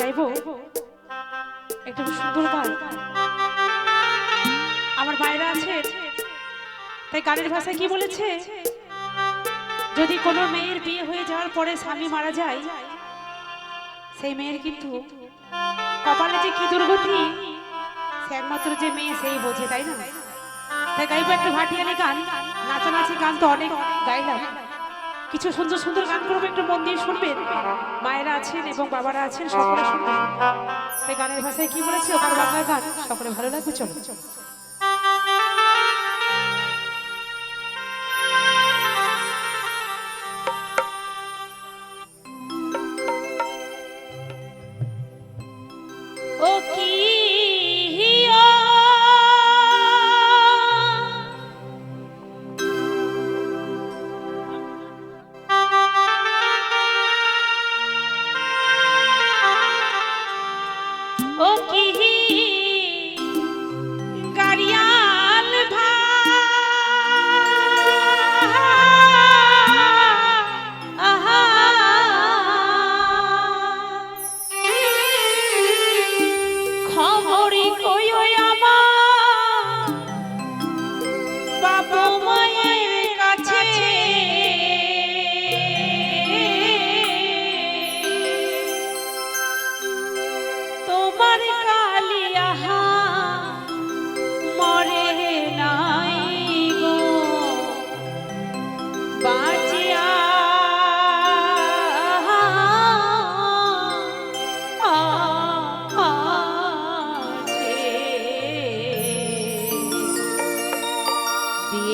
গাইবো। একটা সুন্দর গান। আমার বাইরে আছে, তাই গানের ভাষায় কি বলেছে? যদি কোনো মেয়ের বিয়ে হয়ে যাওয়ার পরে স্বামী মারা যায়, সেই মেয়ের কিন্তু কপালে যে কি দুর্গতি, সে একমাত্র যে মেয়ে সেই বোঝে, তাই না? তাই গাইবো একটা ভাটিয়ালি গান, নাচানাচি গান তো অনেক গাইলাম। কিছু সুন্দর সুন্দর গান করব একটু মন দিয়ে শুনবেন। মায়েরা আছেন এবং বাবারা আছেন, সকলে শুনবেন। তাই গানের ভাষায় কি বলেছে? ওখানে বাংলা গান, সকলে ভালো লাগবে, চলো। ও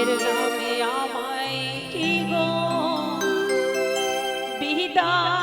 বিয়ের নামে আমায় কি গো? বিদায়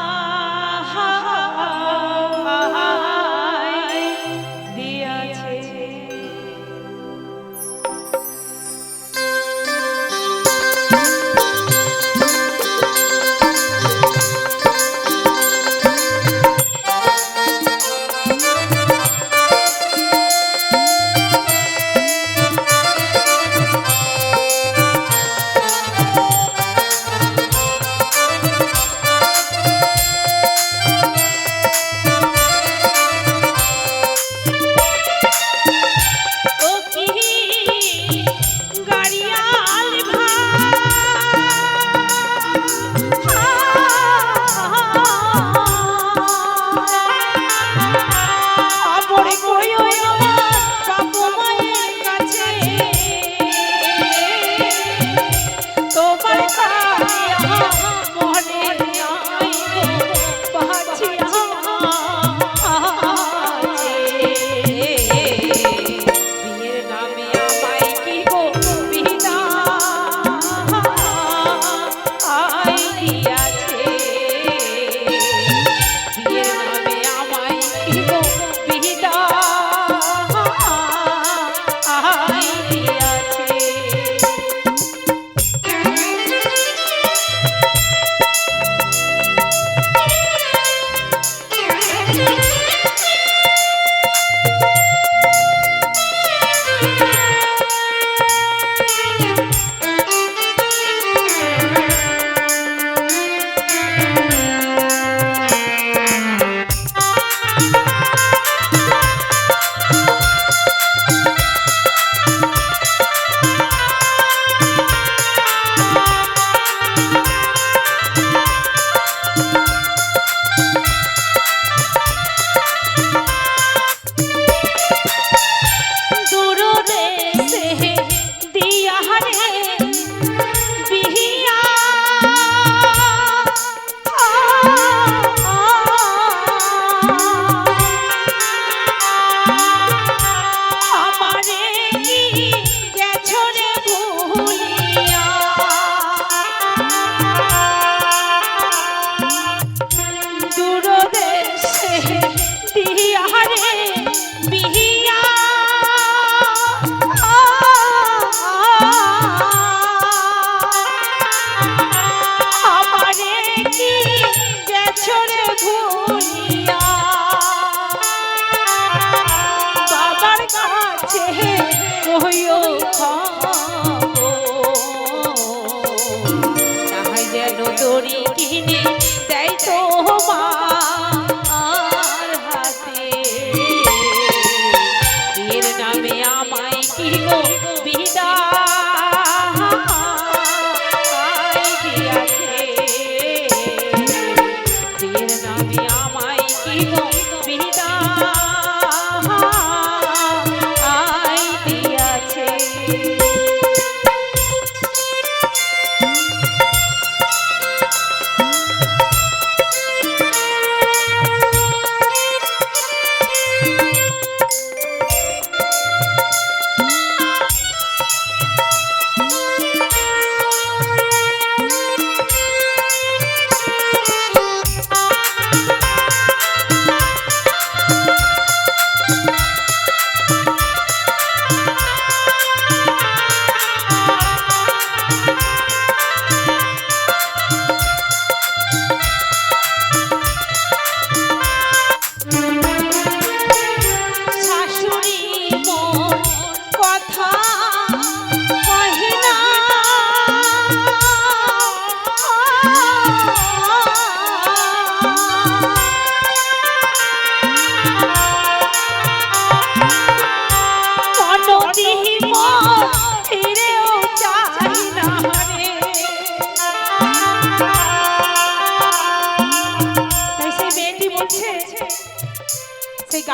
আছে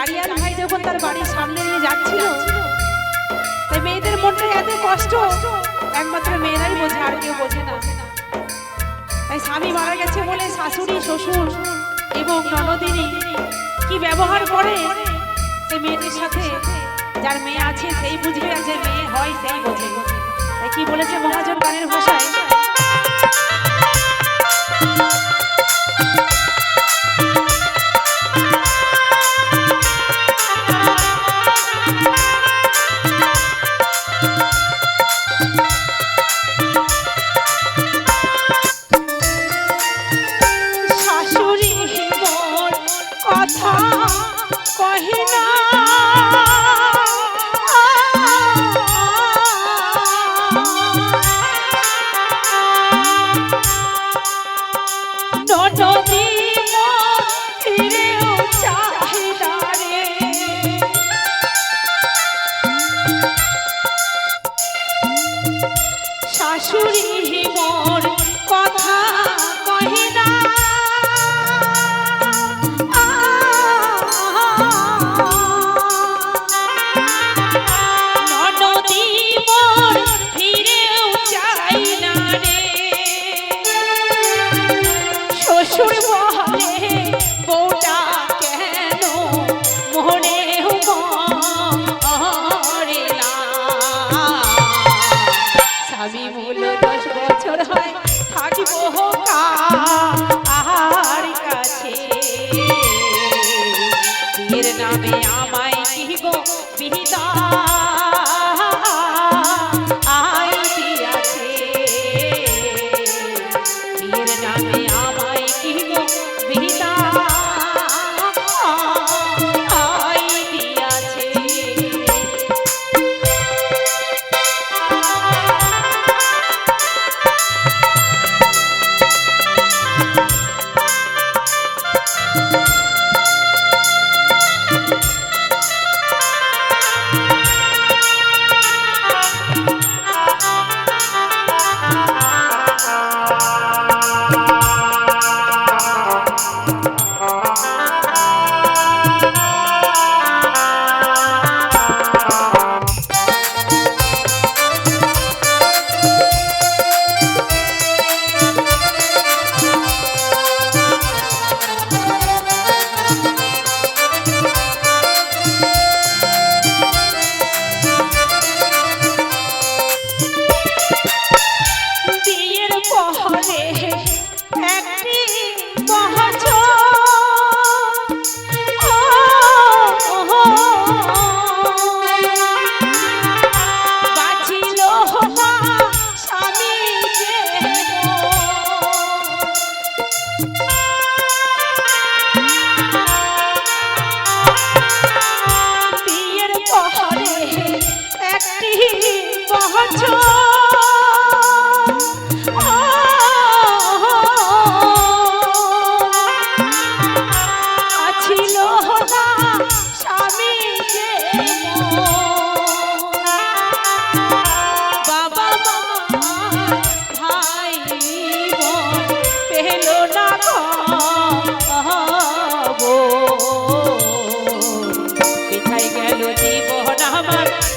গাড়িয়ান ভাই যখন তার বাড়ির সামনে নিয়ে যাচ্ছিল, তাই মেয়েদের মনটা এত কষ্ট, একমাত্র মেয়েরাই বোঝে, আর কেউ বোঝে না। তাই স্বামী মারা গেছে বলে শাশুড়ি, শ্বশুর এবং ননদিনী কি ব্যবহার করে সেই মেয়েদের সাথে যার মেয়ে আছে, সেই বুঝবে আর যে মেয়ে হয়, সেই বোঝে। তাই কি বলেছে মহাজন গানের ভাষায়? Oh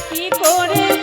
কি করে